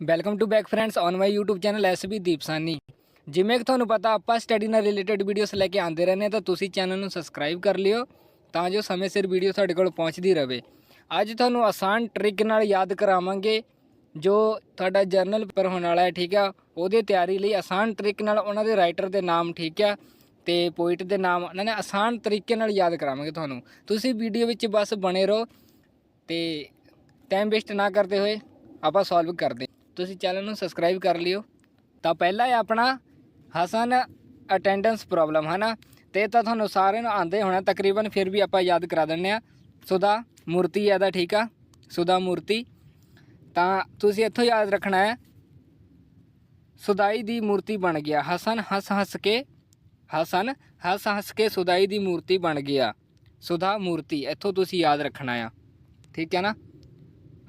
Welcome to back friends on my YouTube channel SB Deep Sani ਜਿਵੇਂ ਕਿ ਤੁਹਾਨੂੰ ਪਤਾ, ਆਪਾਂ ਸਟੱਡੀ ਨਾਲ ਰਿਲੇਟਡ ਵੀਡੀਓਸ ਲੈ ਕੇ ਆਉਂਦੇ ਰਹਿੰਦੇ ਹਾਂ, ਤਾਂ ਤੁਸੀਂ ਚੈਨਲ ਨੂੰ ਸਬਸਕ੍ਰਾਈਬ ਕਰ ਲਿਓ, ਤਾਂ ਜੋ ਸਮੇਂ ਸਿਰ ਵੀਡੀਓ ਤੁਹਾਡੇ ਕੋਲ ਪਹੁੰਚਦੀ ਰਹੇ। ਅੱਜ ਤੁਹਾਨੂੰ ਆਸਾਨ ਟ੍ਰਿਕ ਨਾਲ ਯਾਦ ਕਰਾਵਾਂਗੇ, ਜੋ ਤੁਹਾਡਾ ਜਰਨਲ ਪਰ ਹੋਣ ਵਾਲਾ ਹੈ, ਠੀਕ ਆ? ਉਹਦੇ ਤਿਆਰੀ ਲਈ ਆਸਾਨ ਤਰੀਕੇ ਨਾਲ ਉਹਨਾਂ ਦੇ ਰਾਈਟਰ ਦੇ ਨਾਮ, ਠੀਕ ਆ? ਤੇ ਪੋਇਟ ਦੇ ਨਾਮ, ਉਹਨਾਂ ਨੇ ਆਸਾਨ ਤਰੀਕੇ ਨਾਲ ਯਾਦ ਕਰਾਵਾਂਗੇ ਤੁਹਾਨੂੰ। ਤੁਸੀਂ ਵੀਡੀਓ ਵਿੱਚ ਬਸ ਬਣੇ ਰਹੋ ਤੇ ਟਾਈਮ ਵੇਸਟ ਨਾ ਕਰਦੇ ਹੋਏ ਆਪਾਂ ਸੋਲਵ ਕਰਦੇ ਤੁਸੀਂ ਚੈਨਲ ਨੂੰ ਸਬਸਕ੍ਰਾਈਬ ਕਰ ਲਿਓ। ਤਾਂ ਪਹਿਲਾ ਹੈ ਆਪਣਾ ਹਸਨ ਅਟੈਂਡੈਂਸ ਪ੍ਰੋਬਲਮ ਹੈ ਨਾ? ਤੇ ਤਾਂ ਤੁਹਾਨੂੰ ਸਾਰਿਆਂ ਨੂੰ ਆਂਦੇ ਹੋਣਾ, ਤਕਰੀਬਨ ਫਿਰ ਵੀ ਆਪਾਂ ਯਾਦ ਕਰਾ ਦਿੰਨੇ ਆ ਸੁਦਾ ਮੂਰਤੀ ਹੈ ਦਾ ਠੀਕ ਆ? ਸੁਦਾ ਮੂਰਤੀ। ਤਾਂ ਤੁਸੀਂ ਇੱਥੋਂ ਯਾਦ ਰੱਖਣਾ ਹੈ, ਸੁਦਾਈ ਦੀ ਮੂਰਤੀ ਬਣ ਗਿਆ। ਹਸਨ ਹੱਸ ਹੱਸ ਕੇ, ਹਸਨ ਹੱਸ ਹੱਸ ਕੇ ਸੁਦਾਈ ਦੀ ਮੂਰਤੀ ਬਣ ਗਿਆ। ਸੁਧਾ ਮੂਰਤੀ, ਇੱਥੋਂ ਤੁਸੀਂ ਯਾਦ ਰੱਖਣਾ ਆ। ਠੀਕ ਹੈ ਨਾ?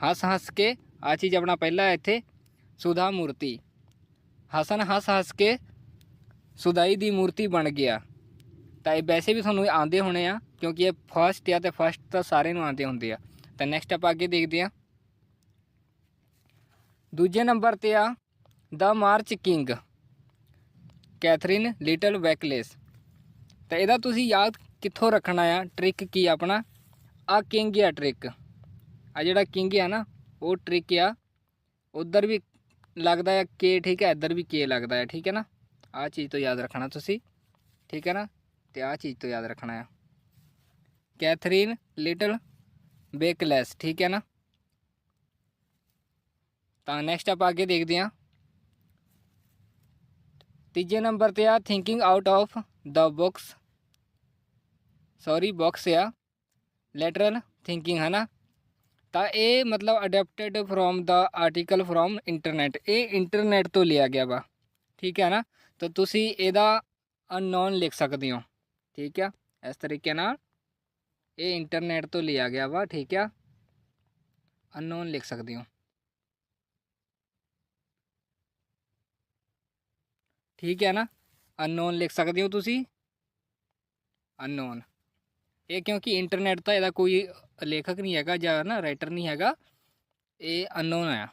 ਹੱਸ ਹੱਸ ਕੇ ਆ ਚੀਜ਼ ਆਪਣਾ ਪਹਿਲਾ ਇੱਥੇ। ਸੁਧਾ ਮੂਰਤੀ ਹਸਨ ਹੱਸ ਹੱਸ ਕੇ ਸੁਦਾਈ ਦੀ ਮੂਰਤੀ ਬਣ ਗਿਆ ਤਾਂ ਇਹ ਵੈਸੇ ਵੀ ਤੁਹਾਨੂੰ ਆਂਦੇ ਹੋਣੇ ਆ ਕਿਉਂਕਿ ਇਹ ਫਸਟ ਆ ਤੇ ਫਸਟ ਤਾਂ ਸਾਰੇ ਨੂੰ ਆਂਦੇ ਹੁੰਦੇ ਆ ਤਾਂ ਨੈਕਸਟ ਆਪਾਂ ਅੱਗੇ ਦੇਖਦੇ ਆ ਦੂਜੇ ਨੰਬਰ ਤੇ ਆ the March King Catherine Little ਵੈਕਲੇਸ ਤਾਂ ਇਹਦਾ ਤੁਸੀਂ ਯਾਦ ਕਿੱਥੋਂ ਰੱਖਣਾ ਆ ਟ੍ਰਿਕ ਕੀ ਆਪਣਾ ਆ ਕਿੰਗ ਆ ਟ੍ਰਿਕ ਆ ਜਿਹੜਾ ਕਿੰਗ ਆ ਨਾ ਉਹ ਟ੍ਰਿਕ ਆ ਉਧਰ ਵੀ ਲੱਗਦਾ ਹੈ ਕੇ ਠੀਕ ਹੈ, ਇੱਧਰ ਵੀ ਕੇ ਲੱਗਦਾ ਹੈ, ਠੀਕ ਹੈ ਨਾ? ਆ ਚੀਜ਼ ਤੋਂ ਯਾਦ ਰੱਖਣਾ ਤੁਸੀਂ, ਠੀਕ ਹੈ ਨਾ? ਤੇ ਆ ਚੀਜ਼ ਤੋਂ ਯਾਦ ਰੱਖਣਾ ਹੈ। ਕੈਥਰੀਨ ਲਿਟਲ ਬੇਕਲੈਸ, ਠੀਕ ਹੈ ਨਾ? ਤਾਂ ਨੈਕਸਟ ਆਪਾਂ ਅੱਗੇ ਦੇਖਦੇ ਹਾਂ। ਤੀਜੇ ਨੰਬਰ ਤੇ ਆ thinking out of the box sorry box ਆ। ਲੈਟਰਲ ਥਿੰਕਿੰਗ ਹੈ ਨਾ? ਤਾਂ ਇਹ ਮਤਲਬ adapted from the article from internet ਇਹ ਇੰਟਰਨੈਟ ਤੋਂ ਲਿਆ ਗਿਆ ਵਾ, ਠੀਕ ਹੈ ਨਾ? ਤਾਂ ਤੁਸੀਂ ਇਹਦਾ ਅਨਨੋਨ ਲਿਖ ਸਕਦੇ ਹੋ, ਠੀਕ ਆ? ਇਸ ਤਰੀਕੇ ਨਾਲ ਇਹ ਇੰਟਰਨੈਟ ਤੋਂ ਲਿਆ ਗਿਆ ਵਾ, ਠੀਕ ਆ? ਅਨਨੋਨ ਲਿਖ ਸਕਦੇ ਹੋ। ਠੀਕ ਹੈ ਨਾ? ਅਨਨੋਨ ਲਿਖ ਸਕਦੇ ਹੋ ਤੁਸੀਂ? ਅਨਨੋਨ ਇਹ ਕਿਉਂਕਿ ਇੰਟਰਨੈਟ ਤਾਂ ਇਹਦਾ ਕੋਈ ਲੇਖਕ ਨਹੀਂ ਹੈਗਾ ਜਾਂ ਨਾ ਰਾਈਟਰ ਨਹੀਂ ਹੈਗਾ, ਇਹ ਅਨਨੋਨ ਆ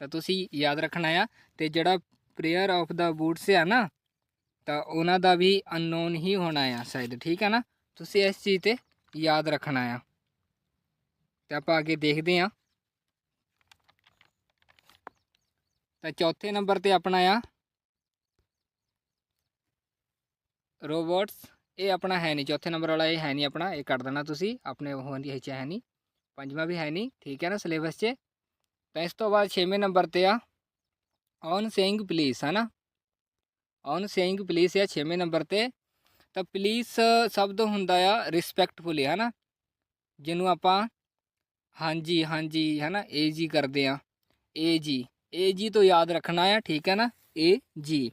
ਤਾਂ ਤੁਸੀਂ ਯਾਦ ਰੱਖਣਾ ਆ ਤੇ ਜਿਹੜਾ ਪ੍ਰੇਅਰ ਆਫ ਦਾ ਬੂਟਸ ਆ ਨਾ, ਤਾਂ ਉਹਨਾਂ ਦਾ ਵੀ ਅਨਨੋਨ ਹੀ ਹੋਣਾ ਆ ਸ਼ਾਇਦ, ਠੀਕ ਹੈ ਨਾ? ਤੁਸੀਂ ਇਸ ਚੀਜ਼ ਤੇ ਯਾਦ ਰੱਖਣਾ ਆ। ਤੇ ਆਪਾਂ ਅੱਗੇ ਦੇਖਦੇ ਆ ਤਾਂ ਚੌਥੇ ਨੰਬਰ ਤੇ ਆਪਣਾ ਆ। ਰੋਬੋਟਸ ਇਹ ਆਪਣਾ ਹੈ ਨਹੀਂ, ਚੌਥੇ ਨੰਬਰ ਵਾਲਾ ਇਹ ਹੈ ਨਹੀਂ ਆਪਣਾ, ਇਹ ਕੱਢ ਦੇਣਾ ਤੁਸੀਂ, ਆਪਣੇ ਉਹ ਦੀ ਚ ਹੈ ਨਹੀਂ, ਪੰਜਵਾਂ ਵੀ ਹੈ ਨਹੀਂ, ਠੀਕ ਹੈ ਨਾ ਸਿਲੇਬਸ 'ਚ। ਤਾਂ ਇਸ ਤੋਂ ਬਾਅਦ ਛੇਵੇਂ ਨੰਬਰ ਤੇ ਆ ਔਨ ਸੇਇੰਗ ਪਲੀਜ਼ ਹੈ ਨਾ? ਔਨ ਸੇਇੰਗ ਪਲੀਜ਼ ਆ ਛੇਵੇਂ ਨੰਬਰ ਤੇ। ਤਾਂ ਪਲੀਜ਼ ਸ਼ਬਦ ਹੁੰਦਾ ਆ ਰਿਸਪੈਕਟਫੁਲੀ ਹੈ ਨਾ? ਜਿਹਨੂੰ ਆਪਾਂ ਹਾਂਜੀ ਹਾਂਜੀ, ਹੈ ਨਾ ਏ ਜੀ ਕਰਦੇ ਆ ਏ ਜੀ ਏ ਜੀ ਤੋਂ ਯਾਦ ਰੱਖਣਾ ਆ, ਠੀਕ ਹੈ ਨਾ? ਏ ਜੀ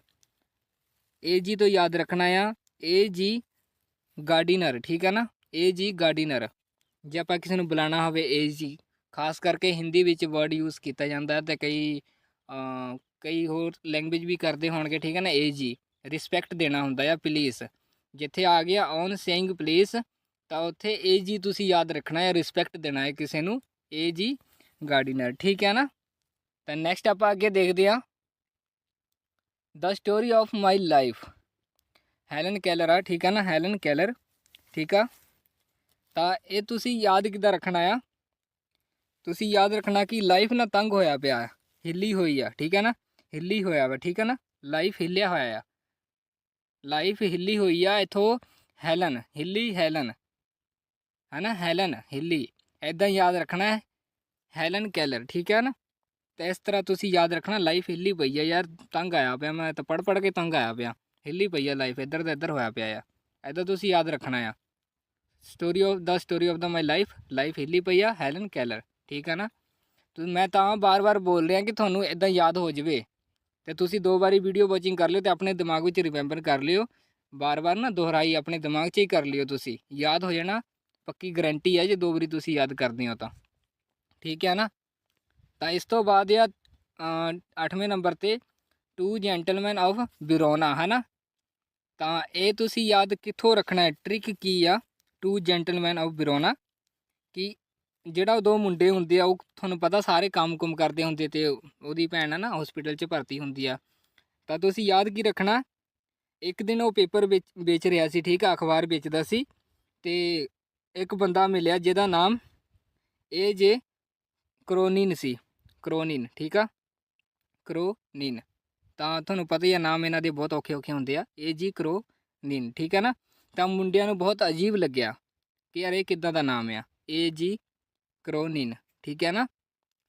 ਏ ਜੀ ਤੋਂ ਯਾਦ ਰੱਖਣਾ ਆ ਏ ਜੀ ਗਾਰਡੀਨਰ, ਠੀਕ ਹੈ ਨਾ? ਏ ਜੀ ਗਾਰਡੀਨਰ। ਜੇ ਆਪਾਂ ਕਿਸੇ ਨੂੰ ਬੁਲਾਣਾ ਹੋਵੇ ਏ ਜੀ ਖਾਸ ਕਰਕੇ ਹਿੰਦੀ ਵਿੱਚ ਵਰਡ ਯੂਜ਼ ਕੀਤਾ ਜਾਂਦਾ ਹੈ ਤੇ ਕਈ ਕਈ ਹੋਰ ਲੈਂਗੁਏਜ ਵੀ ਕਰਦੇ ਹੋਣਗੇ, ਠੀਕ ਹੈ ਨਾ? ਏ ਜੀ ਰਿਸਪੈਕਟ ਦੇਣਾ ਹੁੰਦਾ ਆ ਪਲੀਜ਼ ਜਿੱਥੇ ਆ ਗਿਆ ਔਨ ਸੇਇੰਗ ਪਲੀਜ਼ ਤਾਂ ਉੱਥੇ ਏ ਜੀ ਤੁਸੀਂ ਯਾਦ ਰੱਖਣਾ ਹੈ ਰਿਸਪੈਕਟ ਦੇਣਾ ਹੈ ਕਿਸੇ ਨੂੰ ਏ ਜੀ ਗਾਰਡੀਨਰ, ਠੀਕ ਹੈ ਨਾ? ਤਾਂ ਨੈਕਸਟ ਆਪਾਂ ਅੱਗੇ ਦੇਖਦੇ ਹਾਂ। The story of my life Helen Keller ਆ, ਠੀਕ ਆ ਨਾ? ਹੈਲਨ ਕੈਲਰ, ਠੀਕ ਆ? ਤਾਂ ਇਹ ਤੁਸੀਂ ਯਾਦ ਕਿੱਦਾਂ ਰੱਖਣਾ ਆ? ਤੁਸੀਂ ਯਾਦ ਰੱਖਣਾ ਕਿ ਲਾਈਫ ਨਾ ਤੰਗ ਹੋਇਆ ਪਿਆ, ਹਿੱਲੀ ਹੋਈ ਆ, ਠੀਕ ਹੈ ਨਾ? ਹਿੱਲੀ ਹੋਇਆ ਵਾ, ਠੀਕ ਹੈ ਨਾ? ਲਾਈਫ ਹਿੱਲਿਆ ਹੋਇਆ ਆ। ਲਾਈਫ ਹਿੱਲੀ ਹੋਈ ਆ ਇਥੋਂ ਹੈਲਨ, ਹਿੱਲੀ ਹੈਲਨ ਹੈ ਨਾ ਹੈਲਨ, ਹਿੱਲੀ ਐਦਾਂ ਯਾਦ ਰੱਖਣਾ ਹੈ। ਹੈਲਨ ਕੈਲਰ, ਠੀਕ ਹੈ ਨਾ? ਤੇ ਇਸ ਤਰ੍ਹਾਂ ਤੁਸੀਂ ਯਾਦ ਰੱਖਣਾ, ਲਾਈਫ ਹਿੱਲੀ ਪਈ ਆ ਯਾਰ, ਤੰਗ ਆਇਆ ਪਿਆ, ਮੈਂ ਤਾਂ ਪੜ ਪੜ ਕੇ ਤੰਗ ਆਇਆ ਪਿਆ। ਹਿੱਲੀ ਪਈ ਆ ਲਾਈਫ ਇੱਧਰ ਦਾ ਇੱਧਰ ਹੋਇਆ ਪਿਆ ਆ। ਐਦਾਂ ਤੁਸੀਂ ਯਾਦ ਰੱਖਣਾ ਆ। Story of the story of the my life life ਹਿੱਲੀ ਪਈ ਆ ਹੈਲਨ ਕੈਲਰ ਠੀਕ ਆ ਨਾ? ਤੇ, ਮੈਂ ਤਾਂ ਬਾਰ-ਬਾਰ ਬੋਲ ਰਿਹਾ ਕਿ ਤੁਹਾਨੂੰ ਇਦਾਂ ਯਾਦ ਹੋ ਜਾਵੇ। ਤੇ ਤੁਸੀਂ ਦੋ ਵਾਰੀ ਵੀਡੀਓ ਵਾਚਿੰਗ ਕਰ ਲਿਓ ਤੇ ਆਪਣੇ ਦਿਮਾਗ ਵਿੱਚ ਰਿਮੈਂਬਰ ਕਰ ਲਿਓ। ਬਾਰ-ਬਾਰ ਨਾ ਦੁਹਰਾਈ ਆਪਣੇ ਦਿਮਾਗ 'ਚ ਹੀ ਕਰ ਲਿਓ ਤੁਸੀਂ। ਯਾਦ ਹੋ ਜਾਣਾ, ਪੱਕੀ ਗਾਰੰਟੀ ਹੈ ਜੇ ਦੋ ਵਾਰੀ ਤੁਸੀਂ ਯਾਦ ਕਰਦੇ ਹੋ ਤਾਂ। ਠੀਕ ਹੈ ਨਾ? ਤਾਂ ਇਸ ਤੋਂ ਬਾਅਦ ਆ 8ਵੇਂ ਨੰਬਰ ਤੇ ਟੂ ਜੈਂਟਲਮੈਨ ਆਫ ਬਿਰੋਨਾ ਹੈ ਨਾ ਤਾਂ ਇਹ ਤੁਸੀਂ ਯਾਦ ਕਿੱਥੋਂ ਰੱਖਣਾ ਹੈ? ਟ੍ਰਿਕ ਕੀ ਆ? ਟੂ ਜੈਂਟਲਮੈਨ ਆਫ ਬਿਰੋਨਾ ਕਿ ਜਿਹੜਾ ਉਹ ਦੋ ਮੁੰਡੇ ਹੁੰਦੇ ਆ, ਉਹ ਤੁਹਾਨੂੰ ਪਤਾ ਸਾਰੇ ਕੰਮ-ਕੁਮ ਕਰਦੇ ਹੁੰਦੇ ਤੇ ਉਹਦੀ ਭੈਣ ਆ ਨਾ ਹਸਪੀਟਲ 'ਚ ਭਰਤੀ ਹੁੰਦੀ ਆ। ਤਾਂ ਤੁਸੀਂ ਯਾਦ ਕੀ ਰੱਖਣਾ? ਇੱਕ ਦਿਨ ਉਹ ਪੇਪਰ ਵੇਚ ਵੇਚ ਰਿਹਾ ਸੀ, ਠੀਕ ਆ, ਅਖਬਾਰ ਵੇਚਦਾ ਸੀ ਤੇ ਇੱਕ ਬੰਦਾ ਮਿਲਿਆ ਜਿਹਦਾ ਨਾਮ ਏ ਜੇ ਕਰੋਨਿਨ ਸੀ। ਕਰੋਨਿਨ ਠੀਕ ਆ? ਕਰੋਨਿਨ ਤਾਂ ਤੁਹਾਨੂੰ ਪਤਾ ਹੀ ਆ, ਨਾਮ ਇਹਨਾਂ ਦੇ ਬਹੁਤ ਔਖੇ ਔਖੇ ਹੁੰਦੇ ਆ। ਏ ਜੀ ਕਰੋ ਕਰੋਨਿਨ ਠੀਕ ਹੈ ਨਾ? ਤਾਂ ਮੁੰਡਿਆਂ ਨੂੰ ਬਹੁਤ ਅਜੀਬ ਲੱਗਿਆ ਕਿ ਯਾਰ ਇਹ ਕਿੱਦਾਂ ਦਾ ਨਾਮ ਆ। ਏ ਜੀ ਕਰੋ ਕਰੋਨਿਨ ਠੀਕ ਹੈ ਨਾ?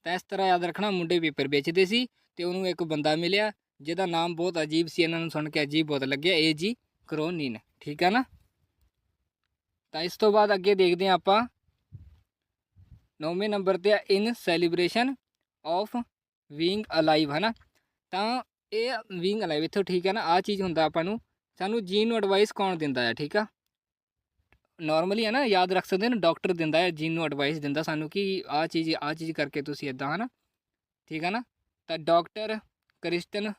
ਤਾਂ ਇਸ ਤਰ੍ਹਾਂ ਯਾਦ ਰੱਖਣਾ, ਮੁੰਡੇ ਪੇਪਰ ਵੇਚਦੇ ਸੀ ਤੇ ਉਹਨੂੰ ਇੱਕ ਬੰਦਾ ਮਿਲਿਆ, ਜਿਹਦਾ ਨਾਮ ਬਹੁਤ ਅਜੀਬ ਸੀ, ਇਹਨਾਂ ਨੂੰ ਸੁਣ ਕੇ ਅਜੀਬ ਬਹੁਤ ਲੱਗਿਆ ਏ ਜੀ ਕਰੋ ਕਰੋਨਿਨ ਠੀਕ ਹੈ ਨਾ? ਤਾਂ ਇਸ ਤੋਂ ਬਾਅਦ ਅੱਗੇ ਦੇਖਦੇ ਹਾਂ ਆਪਾਂ। ਨੌਵੇਂ ਨੰਬਰ ਤੇ ਆ in celebration of being alive ਹੈ ਨਾ? ਤਾਂ ਇਹ ਬੀਇੰਗ ਅਲਾਈਵ ਇੱਥੋਂ, ਠੀਕ ਹੈ ਨਾ? ਆ ਚੀਜ਼ ਹੁੰਦਾ ਆਪਾਂ ਨੂੰ। ਸਾਨੂੰ ਜੀਨ ਨੂੰ ਐਡਵਾਈਸ ਕੌਣ ਦਿੰਦਾ ਹੈ ਠੀਕ ਆ? ਨਾਰਮਲੀ ਹੈ ਨਾ, ਯਾਦ ਰੱਖ ਸਕਦੇ ਨੇ ਡਾਕਟਰ ਦਿੰਦਾ ਹੈ ਜੀਨ ਨੂੰ ਐਡਵਾਈਸ ਦਿੰਦਾ ਸਾਨੂੰ ਕਿ ਆ ਚੀਜ਼ ਆ ਚੀਜ਼ ਕਰਕੇ ਤੁਸੀਂ ਇਦਾਂ ਹੈ ਨਾ ਠੀਕ ਹੈ ਨਾ? ਤਾਂ ਡਾਕਟਰ ਕ੍ਰਿਸਟਨ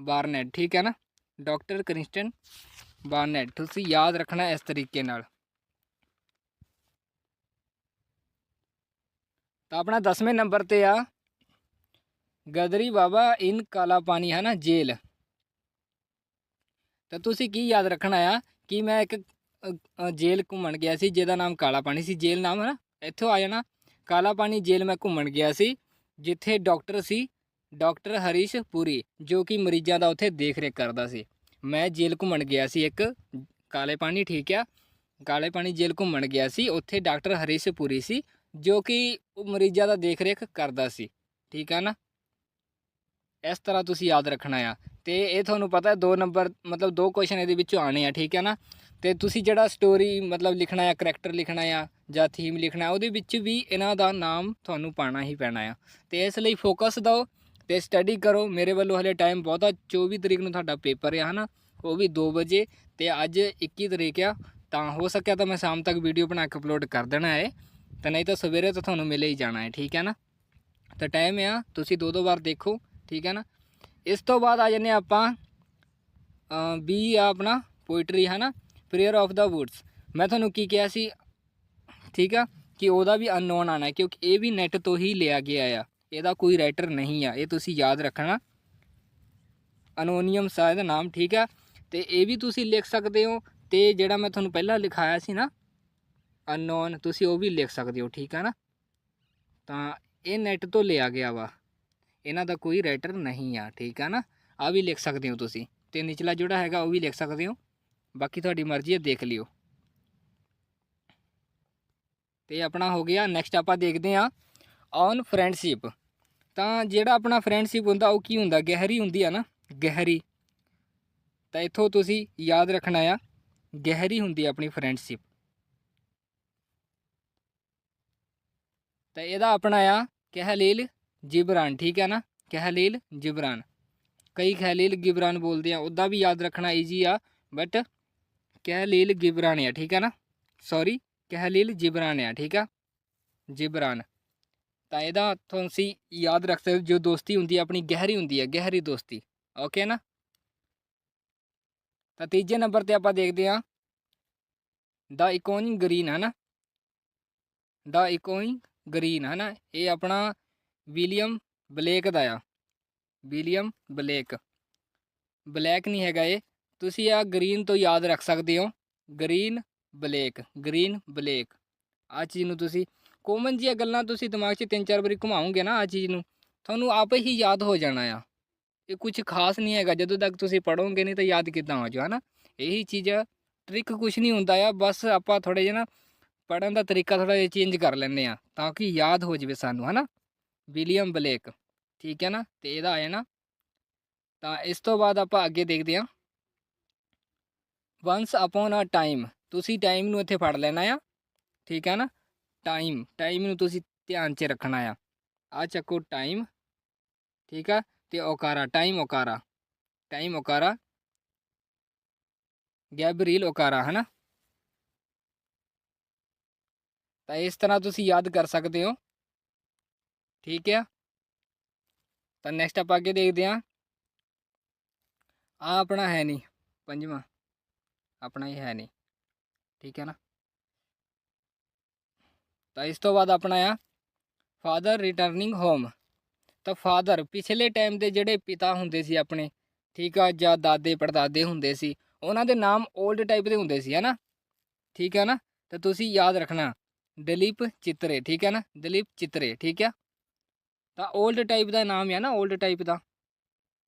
ਬਾਰਨੈਟ, ਠੀਕ ਹੈ ਨਾ? ਡਾਕਟਰ ਕ੍ਰਿਸਟਨ ਬਾਰਨੈਟ, ਤੁਸੀਂ ਯਾਦ ਰੱਖਣਾ ਇਸ ਤਰੀਕੇ ਨਾਲ। ਤਾਂ ਆਪਣਾ 10ਵੇਂ ਨੰਬਰ ਤੇ ਆ। ਗਦਰੀ ਬਾਬਾ ਇਨ ਕਾਲਾ ਪਾਣੀ ਹੈ ਨਾ ਜੇਲ। ਤਾਂ ਤੁਸੀਂ ਕੀ ਯਾਦ ਰੱਖਣਾ ਆ ਕਿ ਮੈਂ ਇੱਕ ਅ, ਜੇਲ੍ਹ ਘੁੰਮਣ ਗਿਆ ਸੀ ਜਿਹਦਾ ਨਾਮ ਕਾਲਾ ਪਾਣੀ ਸੀ ਜੇਲ੍ਹ ਨਾਮ ਹੈ ਨਾ ਇੱਥੋਂ ਆ ਜਾਣਾ। ਕਾਲਾ ਪਾਣੀ ਜੇਲ੍ਹ ਮੈਂ ਘੁੰਮਣ ਗਿਆ ਸੀ ਜਿੱਥੇ ਡਾਕਟਰ ਸੀ ਡਾਕਟਰ ਹਰੀਸ਼ ਪੁਰੀ ਜੋ ਕਿ ਮਰੀਜ਼ਾਂ ਦਾ ਉੱਥੇ ਦੇਖ ਰੇਖ ਕਰਦਾ ਸੀ। ਮੈਂ ਜੇਲ੍ਹ ਘੁੰਮਣ ਗਿਆ ਸੀ ਇੱਕ ਕਾਲੇ ਪਾਣੀ ਠੀਕ ਆ? ਕਾਲੇ ਪਾਣੀ ਜੇਲ੍ਹ ਘੁੰਮਣ ਗਿਆ ਸੀ ਉੱਥੇ ਡਾਕਟਰ ਹਰੀਸ਼ ਪੁਰੀ ਸੀ ਜੋ ਕਿ ਉਹ ਮਰੀਜ਼ਾਂ ਦਾ ਦੇਖ ਰੇਖ ਕਰਦਾ ਸੀ ਠੀਕ ਆ ਨਾ? ਇਸ ਤਰ੍ਹਾਂ ਤੁਸੀਂ ਯਾਦ ਰੱਖਣਾ ਆ। ਤੇ ਇਹ ਤੁਹਾਨੂੰ ਪਤਾ ਦੋ ਨੰਬਰ, ਮਤਲਬ ਦੋ ਕੁਐਸਚਨ ਇਹਦੇ ਵਿੱਚੋਂ ਆਣੇ ਆ, ਠੀਕ ਹੈ ਨਾ? ਤੇ ਤੁਸੀਂ ਜਿਹੜਾ ਸਟੋਰੀ ਮਤਲਬ ਲਿਖਣਾ ਆ ਕਰੈਕਟਰ ਲਿਖਣਾ ਆ ਜਾਂ ਥੀਮ ਲਿਖਣਾ ਉਹਦੇ ਵਿੱਚ ਵੀ ਇਹਨਾਂ ਦਾ ਨਾਮ ਤੁਹਾਨੂੰ ਪਾਣਾ ਹੀ ਪੈਣਾ ਆ। ਤੇ ਇਸ ਲਈ ਫੋਕਸ ਦਿਓ ਤੇ ਸਟੱਡੀ ਕਰੋ। ਮੇਰੇ ਵੱਲੋਂ ਹਲੇ ਟਾਈਮ ਬਹੁਤ ਆ 24 ਤਰੀਕ ਨੂੰ ਤੁਹਾਡਾ ਪੇਪਰ ਆ, ਹਨਾ? ਉਹ ਵੀ 2 ਵਜੇ ਤੇ ਅੱਜ 21 ਤਰੀਕ ਆ। ਤਾਂ ਹੋ ਸਕਿਆ ਤਾਂ ਮੈਂ ਸ਼ਾਮ ਤੱਕ ਵੀਡੀਓ ਬਣਾ ਕੇ ਅਪਲੋਡ ਕਰ ਦੇਣਾ ਹੈ ਤਾਂ ਨਹੀਂ ਤਾਂ ਸਵੇਰੇ ਤਾਂ ਤੁਹਾਨੂੰ ਮਿਲੇ ਹੀ ਜਾਣਾ ਹੈ ਠੀਕ ਹੈ ਨਾ? ਤਾਂ ਟਾਈਮ ਆ, ਤੁਸੀਂ ਦੋ ਦੋ ਵਾਰ ਦੇਖੋ। ਠੀਕ ਹੈ ਨਾ? ਇਸ ਤੋਂ ਬਾਅਦ ਆ ਜੰਨੇ ਆਪਾਂ ਬੀ ਆ ਆਪਣਾ ਪੋਇਟਰੀ ਹੈ ਨਾ? ਪ੍ਰੇਅਰ ਆਫ ਦਾ ਵੁੱਡਸ ਮੈਂ ਤੁਹਾਨੂੰ ਕੀ ਕਿਹਾ ਸੀ? ਠੀਕ ਆ? ਕਿ ਉਹਦਾ ਵੀ ਅਨਨੋਨ ਆਣਾ ਕਿਉਂਕਿ ਇਹ ਵੀ ਨੈਟ ਤੋਂ ਹੀ ਲਿਆ ਗਿਆ ਆ। ਇਹਦਾ ਕੋਈ ਰਾਈਟਰ ਨਹੀਂ ਆ। ਇਹ ਤੁਸੀਂ ਯਾਦ ਰੱਖਣਾ। ਅਨੋਨੀਅਮ ਸਾ ਇਹਦਾ ਨਾਮ, ਠੀਕ ਆ? ਤੇ ਇਹ ਵੀ ਤੁਸੀਂ ਲਿਖ ਸਕਦੇ ਹੋ। ਤੇ ਜਿਹੜਾ ਮੈਂ ਤੁਹਾਨੂੰ ਪਹਿਲਾਂ ਲਿਖਾਇਆ ਸੀ ਨਾ ਅਨਨੋਨ ਤੁਸੀਂ ਉਹ ਵੀ ਲਿਖ ਸਕਦੇ ਹੋ, ਠੀਕ ਆ ਨਾ? ਤਾਂ ਇਹ ਨੈਟ ਤੋਂ ਲਿਆ ਗਿਆ ਵਾ। ਇਹਨਾਂ ਦਾ ਕੋਈ ਰਾਈਟਰ ਨਹੀਂ ਆ, ਠੀਕ ਆ ਨਾ? ਆ ਵੀ ਲਿਖ ਸਕਦੇ ਹੋ ਤੁਸੀਂ। ਤੇ ਨਿਚਲਾ ਜਿਹੜਾ ਹੈਗਾ ਉਹ ਵੀ ਲਿਖ ਸਕਦੇ ਹੋ। ਬਾਕੀ ਤੁਹਾਡੀ ਮਰਜ਼ੀ ਹੈ, ਦੇਖ ਲਿਓ। ਤੇ ਆਪਣਾ ਹੋ ਗਿਆ ਨੈਕਸਟ ਆਪਾਂ ਦੇਖਦੇ ਹਾਂ ਔਨ ਫਰੈਂਡਸ਼ਿਪ ਤਾਂ ਜਿਹੜਾ ਆਪਣਾ ਫਰੈਂਡਸ਼ਿਪ ਹੁੰਦਾ, ਉਹ ਕੀ ਹੁੰਦਾ? ਗਹਿਰੀ ਹੁੰਦੀ ਆ ਨਾ? ਗਹਿਰੀ। ਤਾਂ ਇੱਥੋਂ ਤੁਸੀਂ ਯਾਦ ਰੱਖਣਾ ਆ, ਗਹਿਰੀ ਹੁੰਦੀ ਆ ਆਪਣੀ ਫਰੈਂਡਸ਼ਿਪ ਤਾਂ ਇਹਦਾ ਆਪਣਾ ਆ, ਕਹਿ ਕਹਿਲੀਲ ਜਿਬਰਾਨ, ਠੀਕ ਹੈ ਨਾ? Kahlil Gibran. ਕਈ ਖਲੀਲ ਗਿਬਰਾਨ ਬੋਲਦੇ ਆ ਉਹਦਾ ਵੀ ਯਾਦ ਰੱਖਣਾ ਈਜੀ ਆ ਬਟ ਕਹਿਲੀਲ ਗਿਬਰਾਨ ਆ, ਠੀਕ ਹੈ ਨਾ? ਸੌਰੀ ਕਹਿਲੀਲ ਜਿਬਰਾਨ ਆ, ਠੀਕ ਆ? ਜਿਬਰਾਨ। ਤਾਂ ਇਹਦਾ ਤੁਸੀਂ ਯਾਦ ਰੱਖ ਸਕਦੇ, ਜੋ ਦੋਸਤੀ ਹੁੰਦੀ ਹੈ ਆਪਣੀ ਗਹਿਰੀ ਹੁੰਦੀ ਹੈ ਗਹਿਰੀ ਦੋਸਤੀ। ਓਕੇ ਨਾ? ਤਾਂ ਤੀਜੇ ਨੰਬਰ ਤੇ ਆਪਾਂ ਦੇਖਦੇ ਹਾਂ। ਦਾ ਇਕੋਨਿਕ ਗ੍ਰੀਨ ਹੈ ਨਾ? ਦਾ ਇਕੋਨਿਕ ਗ੍ਰੀਨ ਹੈ ਨਾ? ਇਹ ਆਪਣਾ ਵਿਲੀਅਮ ਬਲੇਕ ਦਾ ਆ। William Blake. ਬਲੈਕ ਨਹੀਂ ਹੈਗਾ ਇਹ। ਤੁਸੀਂ ਆ ਗ੍ਰੀਨ ਤੋਂ ਯਾਦ ਰੱਖ ਸਕਦੇ ਹੋ। Green black green black. ਆ ਚੀਜ਼ ਨੂੰ ਤੁਸੀਂ ਕੋਮਨ ਜੀਆਂ ਗੱਲਾਂ ਤੁਸੀਂ ਦਿਮਾਗ 'ਚ ਤਿੰਨ ਚਾਰ ਵਾਰੀ ਘੁਮਾਓਗੇ ਨਾ ਆ ਚੀਜ਼ ਨੂੰ, ਤੁਹਾਨੂੰ ਆਪੇ ਹੀ ਯਾਦ ਹੋ ਜਾਣਾ ਆ। ਇਹ ਕੁਝ ਖਾਸ ਨਹੀਂ ਹੈਗਾ। ਜਦੋਂ ਤੱਕ ਤੁਸੀਂ ਪੜੋਗੇ ਨਹੀਂ ਤਾਂ ਯਾਦ ਕਿੱਦਾਂ ਹੋ ਜਾਊ, ਹਨਾ? ਇਹੀ ਚੀਜ਼ ਟ੍ਰਿਕ ਕੁਝ ਨਹੀਂ ਹੁੰਦਾ ਆ। ਬਸ ਆਪਾਂ ਥੋੜੇ ਜਿਹਾ ਨਾ ਪੜਨ ਦਾ ਤਰੀਕਾ ਥੋੜਾ ਜਿਹਾ ਚੇਂਜ ਕਰ ਲੈਂਦੇ ਆ ਤਾਂ ਕਿ ਯਾਦ ਹੋ ਜਾਵੇ ਸਾਨੂੰ, ਹਨਾ? ਵਿਲੀਅਮ ਬਲੇਕ, ਠੀਕ ਹੈ ਨਾ? ਤੇ ਇਹਦਾ ਆਇਆ ਨਾ। ਤਾਂ ਇਸ ਤੋਂ ਬਾਅਦ ਆਪਾਂ ਅੱਗੇ ਦੇਖਦੇ ਹਾਂ। ਵਨਸ ਅਪਨ ਅ ਟਾਈਮ ਤੁਸੀਂ ਟਾਈਮ ਨੂੰ ਇੱਥੇ ਫੜ ਲੈਣਾ ਆ, ਠੀਕ ਹੈ ਨਾ? ਟਾਈਮ ਟਾਈਮ ਨੂੰ ਤੁਸੀਂ ਧਿਆਨ 'ਚ ਰੱਖਣਾ ਆ। ਆ ਚੱਕੋ ਟਾਈਮ ਠੀਕ ਆ? ਤੇ Okara time Okara time Okara Gabriel Okara ਹੈ ਨਾ ਤਾਂ ਇਸ ਤਰ੍ਹਾਂ ਤੁਸੀਂ ਯਾਦ ਕਰ ਸਕਦੇ ਹੋ। ਠੀਕ ਆ? ਤਾਂ ਨੈਕਸਟ ਆਪਾਂ ਅੱਗੇ ਦੇਖਦੇ ਹਾਂ। ਆ ਆਪਣਾ ਹੈ ਨਹੀਂ ਪੰਜਵਾਂ। ਆਪਣਾ ਹੀ ਹੈ ਨਹੀਂ ਠੀਕ ਹੈ ਨਾ? ਤਾਂ ਇਸ ਤੋਂ ਬਾਅਦ ਆਪਣਾ ਆ ਫਾਦਰ ਰਿਟਰਨਿੰਗ ਹੋਮ ਤਾਂ ਫਾਦਰ ਪਿਛਲੇ ਟਾਈਮ ਦੇ ਜਿਹੜੇ ਪਿਤਾ ਹੁੰਦੇ ਸੀ ਆਪਣੇ, ਠੀਕ ਆ, ਜਾਂ ਦਾਦੇ ਪੜਦਾਦੇ ਹੁੰਦੇ ਸੀ, ਉਹਨਾਂ ਦੇ ਨਾਮ 올ਡ ਟਾਈਪ ਦੇ ਹੁੰਦੇ ਸੀ ਹਨਾ ਠੀਕ ਹੈ ਨਾ? ਤਾਂ ਤੁਸੀਂ ਯਾਦ ਰੱਖਣਾ, ਦਲੀਪ ਚਿੱਤਰੇ, ਠੀਕ ਹੈ ਨਾ? ਦਲੀਪ ਚਿੱਤਰੇ, ਠੀਕ ਹੈ ਤਾਂ 올ਡ ਟਾਈਪ ਦਾ ਨਾਮ ਹੈ ਨਾ 올ਡ ਟਾਈਪ ਦਾ।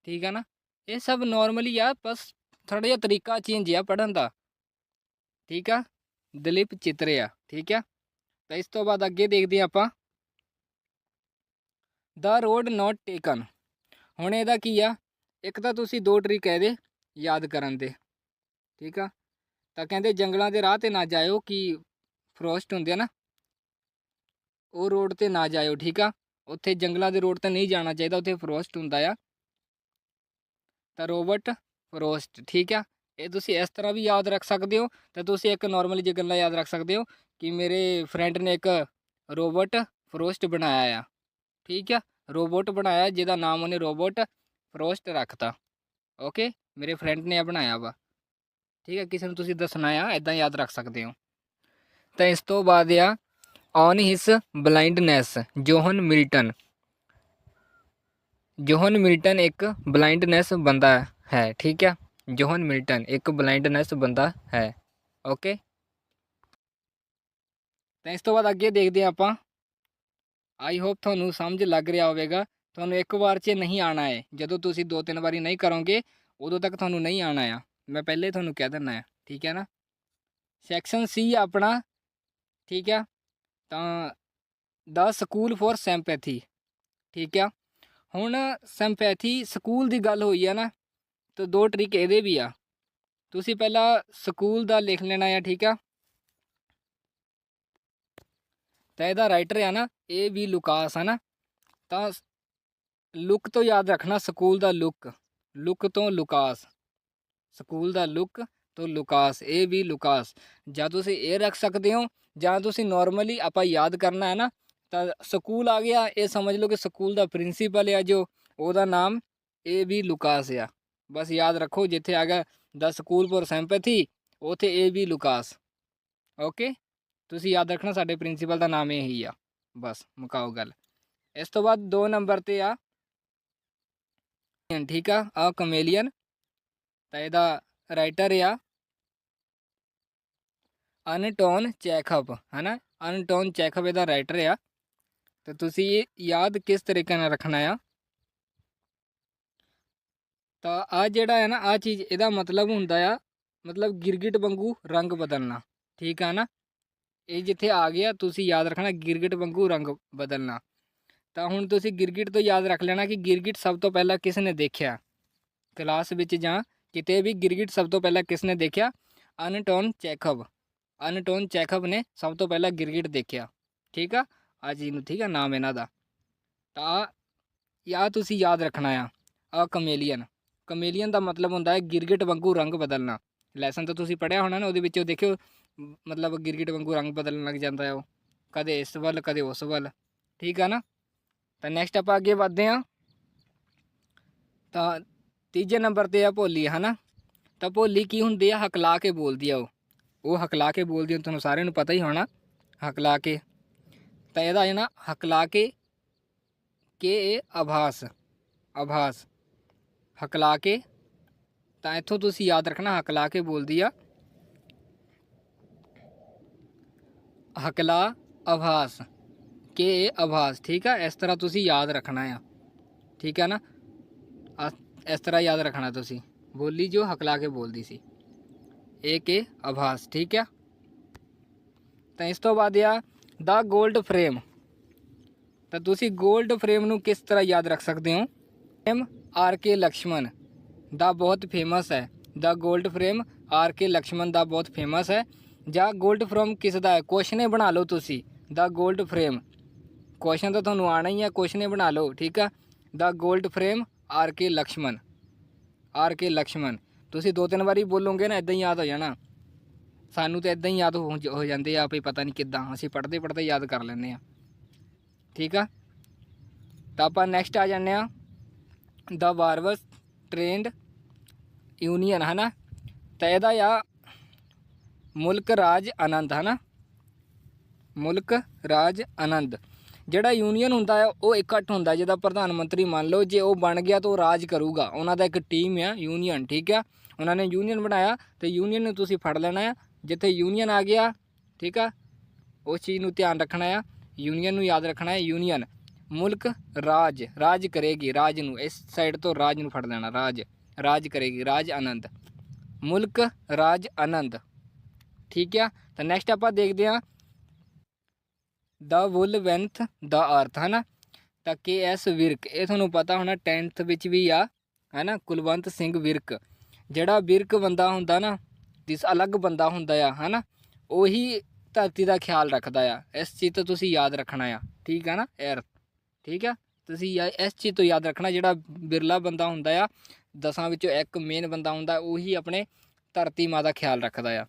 ਠੀਕ ਹੈ ਨਾ? ਇਹ ਸਭ ਨਾਰਮਲੀ ਆ, ਬਸ ਥੋੜਾ ਜਿਹਾ ਤਰੀਕਾ ਚੇਂਜ ਆ ਪੜਨ ਦਾ। ਠੀਕ ਆ? ਦਲੀਪ ਚਿੱਤਰੇ ਆ, ਠੀਕ ਆ? ਤਾਂ ਇਸ ਤੋਂ ਬਾਅਦ ਅੱਗੇ ਦੇਖਦੇ ਹਾਂ ਆਪਾਂ। ਦਾ ਰੋਡ ਨਾਟ ਟੇਕਨ ਹੁਣ ਇਹਦਾ ਕੀ ਆ? ਇੱਕ ਤਾਂ ਤੁਸੀਂ ਦੋ ਟ੍ਰਿਕ ਇਹਦੇ, ਯਾਦ ਕਰਨ ਦੇ। ਠੀਕ ਆ? ਤਾਂ ਕਹਿੰਦੇ ਜੰਗਲਾਂ ਦੇ ਰਾਹ ਤੇ ਨਾ ਜਾਇਓ, ਕਿ ਫਰੋਸਟ ਹੁੰਦੇ ਆ ਨਾ। ਉਹ ਰੋਡ ਤੇ ਨਾ ਜਾਇਓ, ਠੀਕ ਆ? ਉੱਥੇ ਜੰਗਲਾਂ ਦੇ ਰੋਡ ਤੇ ਨਹੀਂ ਜਾਣਾ ਚਾਹੀਦਾ, ਉੱਥੇ ਫਰੋਸਟ ਹੁੰਦਾ ਆ। ਤਾਂ ਰੋਬਰਟ ਫਰੋਸਟ ਠੀਕ ਆ? ਇਹ ਤੁਸੀਂ ਇਸ ਤਰ੍ਹਾਂ ਵੀ ਯਾਦ ਰੱਖ ਸਕਦੇ ਹੋ, ਤਾਂ ਤੁਸੀਂ ਇੱਕ ਨਾਰਮਲੀ ਜੇ ਗੱਲਾਂ ਯਾਦ ਰੱਖ ਸਕਦੇ ਹੋ ਕਿ ਮੇਰੇ ਫਰੈਂਡ ਨੇ ਇੱਕ ਰੋਬੋਟ ਫਰੋਸਟ ਬਣਾਇਆ ਆ, ਠੀਕ ਆ? ਰੋਬੋਟ ਬਣਾਇਆ, ਜਿਹਦਾ ਨਾਮ ਉਹਨੇ ਰੋਬੋਟ ਫਰੋਸਟ ਰੱਖਤਾ ਓਕੇ ਮੇਰੇ ਫਰੈਂਡ ਨੇ ਆ ਬਣਾਇਆ ਵਾ, ਠੀਕ ਹੈ ਕਿਸੇ ਨੂੰ ਤੁਸੀਂ ਦੱਸਣਾ ਆ ਇਦਾਂ ਯਾਦ ਰੱਖ ਸਕਦੇ ਹੋ। ਤਾਂ ਇਸ ਤੋਂ ਬਾਅਦ ਆ on his blindness John Milton John Milton ਇੱਕ ਬਲਾਈਂਡਨੈਸ ਬੰਦਾ ਹੈ ਠੀਕ ਹੈ ਜੋਹਨ ਮਿਲਟਨ ਇੱਕ ਬਲਾਈਂਡਨੈਸ ਬੰਦਾ ਹੈ ਓਕੇ ਤਾਂ ਇਸ ਤੋਂ ਬਾਅਦ ਅੱਗੇ ਦੇਖਦੇ ਹਾਂ ਆਪਾਂ ਆਈ ਹੋਪ ਤੁਹਾਨੂੰ ਸਮਝ ਲੱਗ ਰਿਹਾ ਹੋਵੇਗਾ ਤੁਹਾਨੂੰ ਇੱਕ ਵਾਰ 'ਚ ਨਹੀਂ ਆਣਾ ਹੈ ਜਦੋਂ ਤੁਸੀਂ ਦੋ ਤਿੰਨ ਵਾਰੀ ਨਹੀਂ ਕਰੋਗੇ ਉਦੋਂ ਤੱਕ ਤੁਹਾਨੂੰ ਨਹੀਂ ਆਣਾ ਆ ਮੈਂ ਪਹਿਲੇ ਤੁਹਾਨੂੰ ਕਹਿ ਦਿੰਦਾ ਆ ਠੀਕ ਹੈ ਨਾ ਸੈਕਸ਼ਨ ਸੀ ਆਪਣਾ ਠੀਕ ਆ ਤਾਂ ਦਾ ਸਕੂਲ ਫॉर ਸੈਂਪੈਥੀ, ਠੀਕ ਆ? ਹੁਣ ਸੈਂਪੈਥੀ ਸਕੂਲ ਦੀ ਗੱਲ ਹੋਈ ਆ ਨਾ, ਤਾਂ ਦੋ ਟ੍ਰਿਕ ਇਹਦੇ ਵੀ ਆ। ਤੁਸੀਂ ਪਹਿਲਾਂ ਸਕੂਲ ਦਾ ਲਿਖ ਲੈਣਾ ਆ, ਠੀਕ ਆ? ਤਾਂ ਇਹਦਾ ਰਾਈਟਰ ਆ ਨਾ ਇਹ ਵੀ ਲੁਕਾਸ ਆ ਨਾ। ਤਾਂ ਲੁੱਕ ਤੋਂ ਯਾਦ ਰੱਖਣਾ, ਸਕੂਲ ਦਾ ਲੁੱਕ ਲੁੱਕ ਤੋਂ ਲੁਕਾਸ ਸਕੂਲ ਦਾ ਲੁੱਕ ਤੋਂ ਲੁਕਾਸ, ਇਹ ਵੀ ਲੁਕਾਸ। ਜਾਂ ਤੁਸੀਂ ਇਹ ਰੱਖ ਸਕਦੇ ਹੋ, ਜਾਂ ਤੁਸੀਂ ਨਾਰਮਲੀ ਆਪਾਂ ਯਾਦ ਕਰਨਾ ਹੈ ਨਾ, ਤਾਂ ਸਕੂਲ ਆ ਗਿਆ, ਇਹ ਸਮਝ ਲਓ ਕਿ ਸਕੂਲ ਦਾ ਪ੍ਰਿੰਸੀਪਲ ਆ ਜੋ, ਉਹਦਾ ਨਾਮ ਏ ਵੀ ਲੁਕਾਸ ਆ। ਬਸ ਯਾਦ ਰੱਖੋ, ਜਿੱਥੇ ਆ ਗਿਆ, ਦਾ ਸਕੂਲ ਫॉर ਸਿੰਪੈਥੀ ਉਥੇ ਇਹ ਵੀ ਲੁਕਾਸ। ਓਕੇ ਤੁਸੀਂ ਯਾਦ ਰੱਖਣਾ, ਸਾਡੇ ਪ੍ਰਿੰਸੀਪਲ ਦਾ ਨਾਮ ਇਹ ਹੀ ਆ। ਬਸ, ਮੁਕਾਓ ਗੱਲ। ਇਸ ਤੋਂ ਬਾਅਦ 2 ਨੰਬਰ ਤੇ ਆ। ਠੀਕ ਆ ਆ ਕਮੇਲੀਅਨ ਤਾਂ ਇਹਦਾ ਰਾਈਟਰ ਆ ਅਨਟੋਨ ਚੈਖਵ, ਹਨਾ? ਅਨਟੋਨ ਚੈਖਵ ਇਹਦਾ ਰਾਈਟਰ ਆ। ਤੇ ਤੁਸੀਂ ਇਹ ਯਾਦ ਕਿਸ ਤਰੀਕੇ ਨਾਲ ਰੱਖਣਾ ਆ? ਤਾਂ ਆ ਜਿਹੜਾ ਹੈ ਨਾ ਆ ਚੀਜ਼, ਇਹਦਾ ਮਤਲਬ ਹੁੰਦਾ ਆ, ਮਤਲਬ ਗਿਰਗਿਟ ਵਾਂਗੂ ਰੰਗ ਬਦਲਣਾ, ਠੀਕ ਆ ਨਾ? ਇਹ ਜਿੱਥੇ ਆ ਗਿਆ, ਤੁਸੀਂ ਯਾਦ ਰੱਖਣਾ, ਗਿਰਗਿਟ ਵਾਂਗੂ ਰੰਗ ਬਦਲਣਾ। ਤਾਂ ਹੁਣ ਤੁਸੀਂ ਗਿਰਗਿਟ ਤੋਂ ਯਾਦ ਰੱਖ ਲੈਣਾ ਕਿ ਗਿਰਗਿਟ ਸਭ ਤੋਂ ਪਹਿਲਾਂ ਕਿਸ ਨੇ ਦੇਖਿਆ? ਕਲਾਸ ਵਿੱਚ ਜਾਂ ਕਿਤੇ ਵੀ ਗਿਰਗਿਟ ਸਭ ਤੋਂ ਪਹਿਲਾਂ ਕਿਸ ਨੇ ਦੇਖਿਆ ਅਨਟੋਨ ਚੈਖਵ ਅਨਟੋਨ ਚੈਖਵ ਨੇ ਸਭ ਤੋਂ ਪਹਿਲਾਂ ਗਿਰਗਿਟ ਦੇਖਿਆ ਠੀਕ ਆ ਆ ਜੀ ਨੂੰ ਠੀਕ ਆ ਨਾਮ ਇਹਨਾਂ ਦਾ ਤਾਂ ਯਾ ਤੁਸੀਂ ਯਾਦ ਰੱਖਣਾ ਆ ਆ ਕਮੇਲੀਅਨ ਕਮੇਲੀਅਨ ਦਾ ਮਤਲਬ ਹੁੰਦਾ ਹੈ ਗਿਰਗਿਟ ਵਾਂਗੂ ਰੰਗ ਬਦਲਣਾ ਲੈਸਨ ਤਾਂ ਤੁਸੀਂ ਪੜਿਆ ਹੋਣਾ ਨਾ ਉਹਦੇ ਵਿੱਚ ਦੇਖਿਓ ਮਤਲਬ ਗਿਰਗਿਟ ਵਾਂਗੂ ਰੰਗ ਬਦਲਣ ਲੱਗ ਜਾਂਦਾ ਹੈ ਉਹ ਕਦੇ ਇਸ ਵੱਲ ਕਦੇ ਉਸ ਵੱਲ ਠੀਕ ਆ ਨਾ ਤਾਂ ਨੈਕਸਟ ਆਪਾਂ ਅੱਗੇ ਵਧਦੇ ਹਾਂ ਤਾਂ ਤੀਜੇ ਨੰਬਰ ਤੇ ਆ ਭੋਲੀ, ਹਨਾ? ਤਾਂ ਭੋਲੀ ਕੀ ਹੁੰਦੀ ਆ? ਹਕਲਾ ਕੇ ਬੋਲਦੀ ਆ ਉਹ। ਉਹ ਹਕਲਾ ਕੇ ਬੋਲਦੀ ਆ, ਤੁਹਾਨੂੰ ਸਾਰਿਆਂ ਨੂੰ ਪਤਾ ਹੀ ਹੋਣਾ। ਹਕਲਾ ਕੇ। ਤਾਂ ਇਹਦਾ ਹੈ ਨਾ ਹਕਲਾ ਕੇ ਕੇ ਇਹ ਆਭਾਸ। ਆਭਾਸ। ਹਕਲਾ ਕੇ। ਤਾਂ ਇੱਥੋਂ ਤੁਸੀਂ ਯਾਦ ਰੱਖਣਾ ਹਕਲਾ ਕੇ ਬੋਲਦੀ ਆ। ਹਕਲਾ ਆਭਾਸ। ਕੇ ਇਹ ਆਭਾਸ। ਠੀਕ ਆ? ਇਸ ਤਰ੍ਹਾਂ ਤੁਸੀਂ ਯਾਦ ਰੱਖਣਾ ਆ। ਠੀਕ ਆ ਨਾ? ਆ- ਇਸ ਤਰ੍ਹਾਂ ਯਾਦ ਰੱਖਣਾ ਤੁਸੀਂ। ਬੋਲੀ ਜੋ ਹਕਲਾ ਕੇ ਬੋਲਦੀ ਸੀ। ਏ ਕੇ ਆਭਾਸ, ਠੀਕ ਆ? ਤਾਂ ਇਸ ਤੋਂ ਬਾਅਦ ਆ, ਦਾ ਗੋਲਡ ਫਰੇਮ। ਤਾਂ ਤੁਸੀਂ ਗੋਲਡ ਫਰੇਮ ਨੂੰ ਕਿਸ ਤਰ੍ਹਾਂ ਯਾਦ ਰੱਖ ਸਕਦੇ ਹੋ? ਐਮ ਆਰ ਕੇ ਲక్ష్ਮਣ ਦਾ ਬਹੁਤ ਫੇਮਸ ਹੈ। The gold frame R K Laxman ਦਾ ਬਹੁਤ ਫੇਮਸ ਹੈ। ਜਾਂ ਗੋਲਡ ਫਰੇਮ ਕਿਸ ਦਾ ਹੈ? ਕੁਐਸਚਨ ਬਣਾ ਲਓ ਤੁਸੀਂ। ਦਾ ਗੋਲਡ ਫਰੇਮ। ਕੁਐਸਚਨ ਤਾਂ ਤੁਹਾਨੂੰ ਆਣਾ ਹੀ ਹੈ। ਕੁਐਸਚਨ ਬਣਾ ਲਓ, ਠੀਕ ਆ? The gold frame R K Laxman, R K Laxman. ਤੁਸੀਂ ਦੋ ਤਿੰਨ ਵਾਰੀ ਬੋਲੋਗੇ ਨਾ ਇਦਾਂ ਹੀ ਯਾਦ ਹੋ ਜਾਣਾ। ਸਾਨੂੰ ਤਾਂ ਇਦਾਂ ਹੀ ਯਾਦ ਹੋ ਜਾਂਦੇ ਆ ਆਪੇ ਪਤਾ ਨਹੀਂ ਕਿੱਦਾਂ। ਅਸੀਂ ਪੜ੍ਹਦੇ ਪੜ੍ਹਦੇ ਯਾਦ ਕਰ ਲੈਂਦੇ ਆ। ਠੀਕ ਆ? ਤਾਂ ਆਪਾਂ ਨੈਕਸਟ ਆ ਜਾਂਦੇ ਆ। ਦਾ ਵਾਰਵਸ ਟ੍ਰੇਨਡ ਯੂਨੀਅਨ ਨਾ ਤਾਂ ਇਹਦਾ ਆ ਮੁਲਕ ਰਾਜ ਆਨੰਦ ਹੈ ਨਾ ਮੁਲਕ ਰਾਜ ਆਨੰਦ। ਜਿਹੜਾ ਯੂਨੀਅਨ ਹੁੰਦਾ ਹੈ, ਉਹ ਇਕੱਠ ਹੁੰਦਾ ਜਿਹਦਾ ਪ੍ਰਧਾਨ ਮੰਤਰੀ ਮੰਨ ਲਓ, ਜੇ ਉਹ ਬਣ ਗਿਆ ਤਾਂ ਉਹ ਰਾਜ ਕਰੂਗਾ। ਉਹਨਾਂ ਦਾ ਇੱਕ ਟੀਮ ਆ ਯੂਨੀਅਨ ਠੀਕ ਆ? ਉਹਨਾਂ ਨੇ ਯੂਨੀਅਨ ਬਣਾਇਆ ਤੇ ਯੂਨੀਅਨ ਨੂੰ ਤੁਸੀਂ ਫੜ ਲੈਣਾ ਆ। ਜਿੱਥੇ ਯੂਨੀਅਨ ਆ ਗਿਆ, ਠੀਕ ਆ? ਉਸ ਚੀਜ਼ ਨੂੰ ਧਿਆਨ ਰੱਖਣਾ ਆ। ਯੂਨੀਅਨ ਨੂੰ ਯਾਦ ਰੱਖਣਾ ਹੈ ਯੂਨੀਅਨ ਮੁਲਕ ਰਾਜ ਰਾਜ ਕਰੇਗੀ, ਰਾਜ ਨੂੰ। ਇਸ ਸਾਈਡ ਤੋਂ ਰਾਜ ਨੂੰ ਫੜ ਲੈਣਾ, ਰਾਜ। ਰਾਜ ਕਰੇਗੀ, ਰਾਜ ਆਨੰਦ। ਮੁਲਕ ਰਾਜ ਆਨੰਦ। ਠੀਕ ਆ? ਤਾਂ ਨੈਕਸਟ ਆਪਾਂ ਦੇਖਦੇ ਹਾਂ ਦਾ ਵੁੱਲ ਵੈਂਥ ਦਾ ਅਰਥ, ਹਨਾ? ਤਾਂ ਕੇ ਐਸ ਵਿਰਕ, ਇਹ ਤੁਹਾਨੂੰ ਪਤਾ ਹੋਣਾ 10th ਵਿੱਚ ਵੀ ਆ, ਹਨਾ? ਕੁਲਵੰਤ ਸਿੰਘ ਵਿਰਕ। ਜਿਹੜਾ ਵਿਰਕ ਬੰਦਾ ਹੁੰਦਾ ਨਾ, ਜਿਸ ਅਲੱਗ ਬੰਦਾ ਹੁੰਦਾ ਆ, ਹਨਾ? ਉਹੀ ਧਰਤੀ ਦਾ ਖਿਆਲ ਰੱਖਦਾ ਆ। ਇਸ ਚੀਜ਼ ਤੋਂ ਤੁਸੀਂ ਯਾਦ ਰੱਖਣਾ ਆ, ਠੀਕ ਆ ਨਾ ਅਰਥ ਠੀਕ ਆ? ਤੁਸੀਂ ਯਾ- ਇਸ ਚੀਜ਼ ਤੋਂ ਯਾਦ ਰੱਖਣਾ, ਜਿਹੜਾ ਬਿਰਲਾ ਬੰਦਾ ਹੁੰਦਾ ਆ, ਦਸਾਂ ਵਿੱਚੋਂ ਇੱਕ ਮੇਨ ਬੰਦਾ ਹੁੰਦਾ, ਉਹੀ ਆਪਣੇ ਧਰਤੀ ਮਾਂ ਦਾ ਖਿਆਲ ਰੱਖਦਾ ਆ।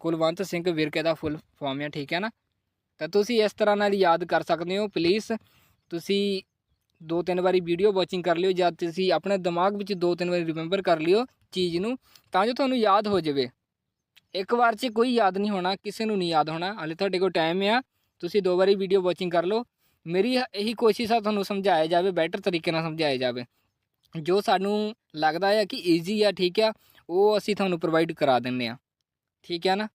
ਕੁਲਵੰਤ ਸਿੰਘ ਵਿਰਕੇ ਦਾ ਫੁੱਲ ਫਾਰਮ ਆ, ਠੀਕ ਹੈ ਨਾ? ਤਾਂ ਤੁਸੀਂ ਇਸ ਤਰ੍ਹਾਂ ਨਾਲ ਯਾਦ ਕਰ ਸਕਦੇ ਹੋ ਪਲੀਜ਼ ਤੁਸੀਂ ਦੋ ਤਿੰਨ ਵਾਰੀ ਵੀਡੀਓ ਵਾਚਿੰਗ ਕਰ ਲਿਓ ਜਾਂ ਤੁਸੀਂ ਆਪਣੇ ਦਿਮਾਗ ਵਿੱਚ ਦੋ ਤਿੰਨ ਵਾਰੀ ਰਿਮੈਂਬਰ ਕਰ ਲਿਓ ਚੀਜ਼ ਨੂੰ, ਤਾਂ ਜੋ ਤੁਹਾਨੂੰ ਯਾਦ ਹੋ ਜਾਵੇ। ਇੱਕ ਵਾਰ 'ਚ ਕੋਈ ਯਾਦ ਨਹੀਂ ਹੋਣਾ, ਕਿਸੇ ਨੂੰ ਨਹੀਂ ਯਾਦ ਹੋਣਾ, ਹਾਲੇ ਤੁਹਾਡੇ ਕੋਲ ਟਾਈਮ ਆ। ਤੁਸੀਂ ਦੋ ਵਾਰੀ ਵੀਡੀਓ ਵਾਚਿੰਗ ਕਰ ਲਓ। ਮੇਰੀ ਇਹੀ ਕੋਸ਼ਿਸ਼ ਆ ਤੁਹਾਨੂੰ ਸਮਝਾਇਆ ਜਾਵੇ ਬੈਟਰ ਤਰੀਕੇ ਨਾਲ ਸਮਝਾਇਆ ਜਾਵੇ। ਜੋ ਸਾਨੂੰ ਲੱਗਦਾ ਹੈ ਕਿ ਈਜ਼ੀ ਆ, ਠੀਕ ਆ, ਉਹ ਅਸੀਂ ਤੁਹਾਨੂੰ ਪ੍ਰੋਵਾਈਡ ਕਰਾ ਦਿੰਨੇ ਆ। ਠੀਕ ਹੈ ਨਾ?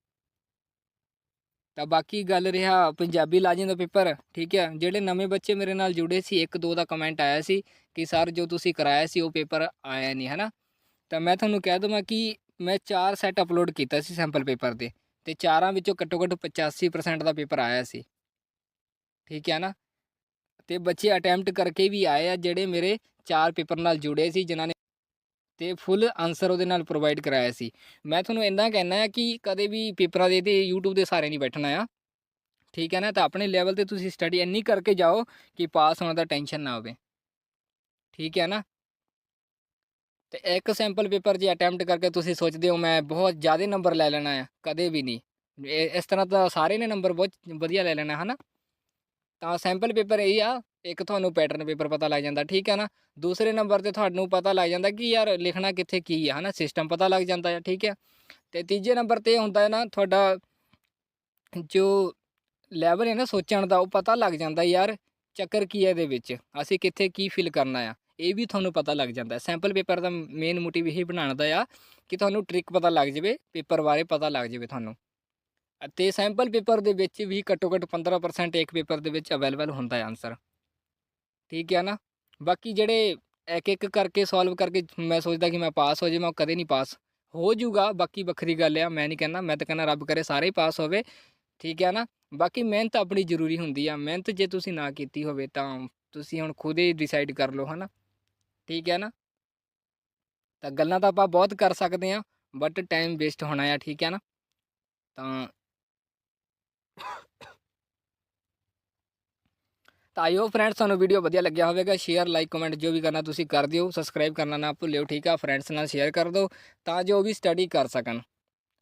ਤਾਂ ਬਾਕੀ ਗੱਲ ਰਿਹਾ ਪੰਜਾਬੀ ਲਾਜ਼ਮ ਦਾ ਪੇਪਰ, ਠੀਕ ਹੈ? ਜਿਹੜੇ ਨਵੇਂ ਬੱਚੇ ਮੇਰੇ ਨਾਲ ਜੁੜੇ ਸੀ, ਇੱਕ ਦੋ ਦਾ ਕਮੈਂਟ ਆਇਆ ਸੀ ਕਿ ਸਰ ਜੋ ਤੁਸੀਂ ਕਰਾਇਆ ਸੀ, ਉਹ ਪੇਪਰ ਆਇਆ ਨਹੀਂ ਹੈ ਨਾ ਤਾਂ ਮੈਂ ਤੁਹਾਨੂੰ ਕਹਿ ਦਵਾਂ ਕਿ ਮੈਂ ਚਾਰ ਸੈੱਟ ਅਪਲੋਡ ਕੀਤਾ ਸੀ ਸੈਂਪਲ ਪੇਪਰ ਦੇ ਤੇ ਚਾਰਾਂ ਵਿੱਚੋਂ ਘੱਟੋ ਘੱਟ 85% ਦਾ ਪੇਪਰ ਆਇਆ ਸੀ। ਠੀਕ ਹੈ ਨਾ? ਤੇ ਬੱਚੇ ਅਟੈਂਪਟ ਕਰਕੇ ਵੀ ਆਏ ਆ ਜਿਹੜੇ ਮੇਰੇ ਚਾਰ ਪੇਪਰ ਨਾਲ ਜੁੜੇ ਸੀ, ਜਿਨ੍ਹਾਂ ਨੇ ਤੇ ਫੁੱਲ ਆਨਸਰ ਉਹਦੇ ਨਾਲ ਪ੍ਰੋਵਾਈਡ ਕਰਾਇਆ ਸੀ। ਮੈਂ ਤੁਹਾਨੂੰ ਇੰਨਾ ਕਹਿਣਾ ਹੈ ਕਿ ਕਦੇ ਵੀ ਪੇਪਰਾਂ ਦੇ ਤੇ YouTube ਦੇ ਸਾਰੇ ਨਹੀਂ ਬੈਠਣਾ ਆ। ਠੀਕ ਹੈ ਨਾ? ਤਾਂ ਆਪਣੇ ਲੈਵਲ ਤੇ ਤੁਸੀਂ ਸਟੱਡੀ ਇੰਨੀ ਕਰਕੇ ਜਾਓ ਕਿ ਪਾਸ ਹੋਣ ਦਾ ਟੈਨਸ਼ਨ ਨਾ ਹੋਵੇ। ਠੀਕ ਹੈ ਨਾ? ਤੇ ਇੱਕ ਸੈਂਪਲ ਪੇਪਰ ਜੇ ਅਟੈਂਪਟ ਕਰਕੇ ਤੁਸੀਂ ਸੋਚਦੇ ਹੋ, ਮੈਂ ਬਹੁਤ ਜ਼ਿਆਦਾ ਨੰਬਰ ਲੈ ਲੈਣਾ ਆ, ਕਦੇ ਵੀ ਨਹੀਂ। ਇਸ ਤਰ੍ਹਾਂ ਤਾਂ ਸਾਰੇ ਨੇ ਨੰਬਰ ਬਹੁਤ ਵਧੀਆ ਲੈ ਲੈਣਾ, ਹਨਾ? ਤਾਂ ਸੈਂਪਲ ਪੇਪਰ ਇਹ ਆ ਇੱਕ ਤੁਹਾਨੂੰ ਪੈਟਰਨ ਪੇਪਰ ਪਤਾ ਲੱਗ ਜਾਂਦਾ, ਠੀਕ ਹੈ ਨਾ? ਦੂਸਰੇ ਨੰਬਰ ਤੇ ਤੁਹਾਨੂੰ ਪਤਾ ਲੱਗ ਜਾਂਦਾ ਕਿ ਯਾਰ ਲਿਖਣਾ ਕਿੱਥੇ ਕੀ ਆ, ਹਨਾ? ਸਿਸਟਮ ਪਤਾ ਲੱਗ ਜਾਂਦਾ ਹੈ ਠੀਕ ਹੈ? ਤੇ ਤੀਜੇ ਨੰਬਰ ਤੇ ਹੁੰਦਾ ਹੈ ਨਾ, ਤੁਹਾਡਾ ਜੋ ਲੈਵਲ ਹੈ ਨਾ ਸੋਚਣ ਦਾ, ਉਹ ਪਤਾ ਲੱਗ ਜਾਂਦਾ ਯਾਰ ਚੱਕਰ ਕੀ ਹੈ ਇਹਦੇ ਵਿੱਚ? ਅਸੀਂ ਕਿੱਥੇ ਕੀ ਫਿਲ ਕਰਨਾ ਆ? ਇਹ ਵੀ ਤੁਹਾਨੂੰ ਪਤਾ ਲੱਗ ਜਾਂਦਾ ਸੈਂਪਲ ਪੇਪਰ ਦਾ ਮੇਨ ਮੋਟਿਵ ਇਹ ਬਣਾਉਣ ਦਾ ਆ ਕਿ ਤੁਹਾਨੂੰ ਟ੍ਰਿਕ ਪਤਾ ਲੱਗ ਜਾਵੇ ਪੇਪਰ ਬਾਰੇ ਪਤਾ ਲੱਗ ਜਾਵੇ ਤੁਹਾਨੂੰ। ਅਤੇ ਸੈਂਪਲ ਪੇਪਰ ਦੇ ਵਿੱਚ ਵੀ ਘੱਟੋ ਘੱਟ 15% ਇੱਕ ਪੇਪਰ ਦੇ ਵਿੱਚ ਅਵੇਲੇਬਲ ਹੁੰਦਾ ਹੈ ਆਨਸਰ ਠੀਕ ਹੈ ਨਾ? ਬਾਕੀ ਜਿਹੜੇ ਇੱਕ ਇੱਕ ਕਰਕੇ ਸੋਲਵ ਕਰਕੇ ਮੈਂ ਸੋਚਦਾ ਕਿ ਮੈਂ ਪਾਸ ਹੋ ਜਾਵਾਂ ਉਹ ਕਦੇ ਨਹੀਂ ਪਾਸ ਹੋ ਜਾਊਗਾ ਬਾਕੀ ਵੱਖਰੀ ਗੱਲ ਆ, ਮੈਂ ਨਹੀਂ ਕਹਿੰਦਾ, ਮੈਂ ਤਾਂ ਕਹਿੰਦਾ ਰੱਬ ਕਰੇ ਸਾਰੇ ਹੀ ਪਾਸ ਹੋਵੇ, ਠੀਕ ਹੈ ਨਾ? ਬਾਕੀ ਮਿਹਨਤ ਆਪਣੀ ਜ਼ਰੂਰੀ ਹੁੰਦੀ ਆ। ਮਿਹਨਤ ਜੇ ਤੁਸੀਂ ਨਾ ਕੀਤੀ ਹੋਵੇ ਤਾਂ ਤੁਸੀਂ ਹੁਣ ਖੁਦ ਹੀ ਡਿਸਾਈਡ ਕਰ ਲਓ, ਹਨਾ? ਠੀਕ ਹੈ ਨਾ? ਤਾਂ ਗੱਲਾਂ ਤਾਂ ਆਪਾਂ ਬਹੁਤ ਕਰ ਸਕਦੇ ਆ ਬਟ ਟਾਈਮ ਵੇਸਟ ਹੋਣਾ ਆ, ਠੀਕ ਹੈ ਨਾ? ਤਾਂ ਤਾਂ ਆਇਓ ਫਰੈਂਡਸ ਤੁਹਾਨੂੰ ਵੀਡੀਓ ਵਧੀਆ ਲੱਗਿਆ ਹੋਵੇਗਾ। ਸ਼ੇਅਰ ਲਾਈਕ ਕਮੈਂਟ ਜੋ ਵੀ ਕਰਨਾ ਤੁਸੀਂ ਕਰ ਦਿਓ। ਸਬਸਕ੍ਰਾਈਬ ਕਰਨਾ ਨਾ ਭੁੱਲਿਓ, ਠੀਕ ਆ? ਫਰੈਂਡਸ ਨਾਲ ਸ਼ੇਅਰ ਕਰ ਦਿਓ, ਤਾਂ ਜੋ ਉਹ ਵੀ ਸਟੱਡੀ ਕਰ ਸਕਣ।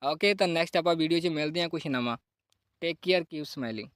ਓਕੇ ਤਾਂ ਨੈਕਸਟ ਆਪਾਂ ਵੀਡੀਓ 'ਚ ਮਿਲਦੇ ਹਾਂ ਕੁਝ ਨਵਾਂ। Take care keep smiling